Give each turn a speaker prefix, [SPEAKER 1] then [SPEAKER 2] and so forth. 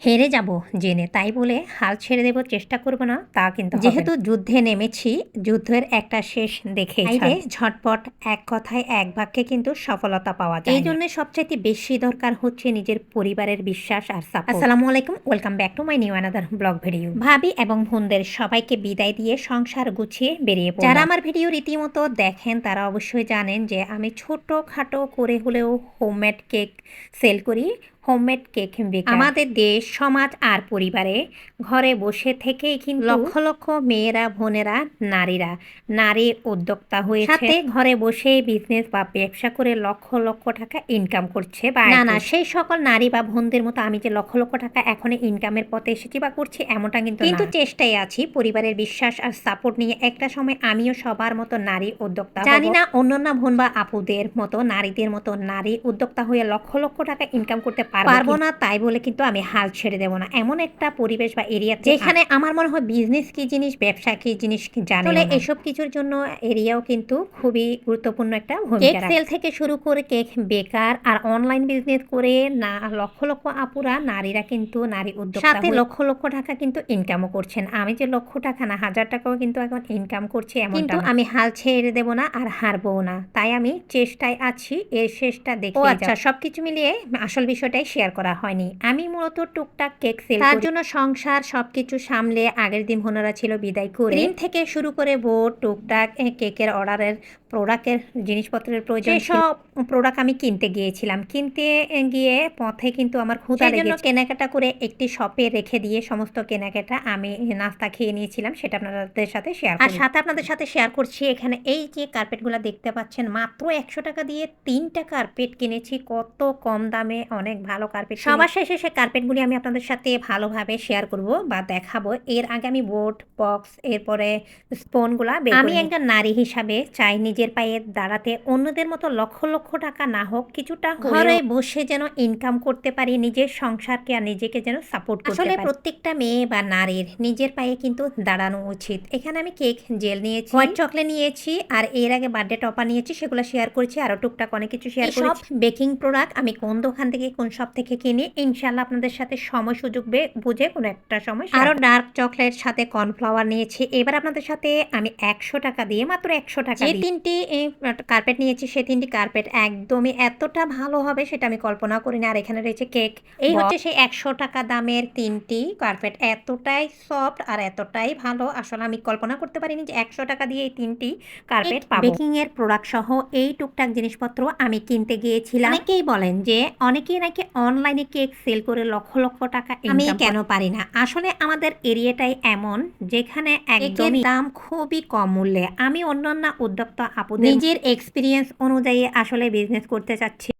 [SPEAKER 1] হেরে যাব জেনে। তাই বলে হাল ছেড়ে দেব চেষ্টা করব না তা কিন্তু যেহেতু যুদ্ধে নেমেছি যুদ্ধের একটা শেষ দেখে ঝটপট এক কথায় এক বাক্যে কিন্তু সফলতা পাওয়া যায় এই জন্য সবচাইতে বেশি দরকার হচ্ছে নিজের পরিবারের বিশ্বাস আর সাপোর্ট আসসালামু আলাইকুম welcome back to my new another blog video. ভাবি এবং বোনদের সবাইকে বিদায় দিয়ে সংসার গুছিয়ে বেরিয়ে যারা আমার ভিডিও রীতিমতো দেখেন তারা অবশ্যই জানেন যে আমি ছোট খাটো করে হলেও হোমমেড কেক সেল করি। Homemade cake baker. আমাদের দেশ সমাজ আর পরিবারে ঘরে বসে থেকেই কিন্তু লক্ষ লক্ষ মেয়েরা বোনেরা নারীরা নারী উদ্যোক্তা হয়ে সাথে ঘরে বসে বিজনেস বা ব্যবসা করে লক্ষ লক্ষ টাকা ইনকাম করছে বা না না সেই সকল নারী বা বোনদের মতো আমি যে লক্ষ লক্ষ টাকা এখন ইনকামের পথে এসেছি বা করছি এমনটা কিন্তু কিন্তু চেষ্টায় আছি পরিবারের বিশ্বাস আর সাপোর্ট নিয়ে একটা সময় আমিও সবার মতো নারী উদ্যোক্তা জানি না অন্যান্য বোন বা আপুদের মতো নারীদের মতো নারী উদ্যোক্তা হয়ে লক্ষ লক্ষ টাকা ইনকাম করতে পারব না তাই বলে কিন্তু আমি হাল ছেড়ে দেবো না। এমন একটা পরিবেশ বা এরিয়া যেখানে আমার মনে হয় বিজনেস কি জিনিস ব্যবসা কি জিনিস জানে এসব কিছুর জন্য এরিয়াও কিন্তু খুবই গুরুত্বপূর্ণ একটা ভূমিকা সেল থেকে শুরু করে কেক বেকার আর অনলাইন বিজনেস করে না লক্ষ লক্ষ আপুরা নারীরা কিন্তু নারী উদ্যোগ সাথে লক্ষ লক্ষ টাকা কিন্তু ইনকামও করছেন। আমি যে লক্ষ টাকা না হাজার টাকাও কিন্তু এখন ইনকাম করছি এমন কিন্তু আমি হাল ছেড়ে দেবো না আর হারবো না। তাই আমি চেষ্টায় আছি এর শেষটা দেখে আচ্ছা সবকিছু মিলিয়ে আসল বিষয়টাই শেয়ার করা হয়নি। আমি মূলত টুকটাক কেক সেল তার জন্য সংসার সবকিছু সামলে আগের দিন হোনারা ছিল বিদায় করে। দিন থেকে শুরু করে বোর্ড টুকটাক কেকের অর্ডারের প্রোডাক্টের জিনিসপত্রের প্রয়োজন সব প্রোডাক্ট আমি কিনতে গিয়েছিলাম। কিনতে গিয়ে পথে কিন্তু আমার ক্ষুধা জন্য কেনাকাটা করে একটি শপে রেখে দিয়ে সমস্ত কেনাকাটা আমি নাস্তা খেয়ে নিয়েছিলাম। সেটা আপনাদের সাথে শেয়ার আর সাথে আপনাদের সাথে শেয়ার করছি এখানে এই যে কার্পেটগুলো দেখতে পাচ্ছেন মাত্র একশো টাকা দিয়ে তিনটা কার্পেট কিনেছি। কত কম দামে অনেক ভালো কার্পেট সবার শেষে সে কার্পেটগুলি আমি আপনাদের সাথে ভালোভাবে শেয়ার করব বা দেখাবো। এর আগে আমি বোর্ড বক্স এরপরে স্পোনগুলা আমি একজন নারী হিসাবে চাই নিজের পায়ে দাঁড়াতে। অন্যদের মতো লক্ষ লক্ষ টাকা না হোক কিছুটা ঘরে বসে যেন ইনকাম করতে পারি নিজের সংসারকে আর নিজেকে যেন সাপোর্ট করতে আসলে প্রত্যেকটা মেয়ে বা নারীর নিজের পায়ে কিন্তু দাঁড়ানো উচিত। এখানে আমি কেক জেল নিয়েছি হোয়াইট চকলেট নিয়েছি আর এর আগে বার্থডে টপা নিয়েছি সেগুলো শেয়ার করেছি আরও টুকটাক অনেক কিছু শেয়ার করেছি। বেকিং প্রোডাক্ট আমি কোন দোকান থেকে কোন সব থেকে কিনি ইনশাল্লাহ আপনাদের সাথে সময় সুযোগ বুঝে কোনো একটা সময় আরও ডার্ক চকলেট সাথে কর্নফ্লাওয়ার নিয়েছি। এবার আপনাদের সাথে আমি একশো টাকা দিয়ে মাত্র একশো টাকা যে তিনটি কার্পেট নিয়েছি সে তিনটি কার্পেট একদমই এতটা ভালো হবে সেটা আমি কল্পনা করিনি। আর এখানে রয়েছে কেক এই হচ্ছে সেই একশো টাকা দামের তিনটি কার্পেট এতটাই সফট আর এতটাই ভালো। আসলে আমি কল্পনা করতে পারিনি যে একশো টাকা দিয়ে এই তিনটি কার্পেট পাবো। বেকিং এর প্রোডাক্ট সহ এই টুকটাক জিনিসপত্র আমি কিনতে গিয়েছিলাম। অনেকেই বলেন যে অনেকেই নাকি অনলাইনে কেক সেল করে লক্ষ লক্ষ টাকা আমি কেন পারি না? আসলে আমাদের এরিয়াটাই এমন যেখানে একদমই দাম খুবই কম মূল্যে। আমি অন্যান্য উদ্যোক্তা আপু নিজের এক্সপিরিয়েন্স অনুযায়ী আসলে বিজনেস করতে চাচ্ছি।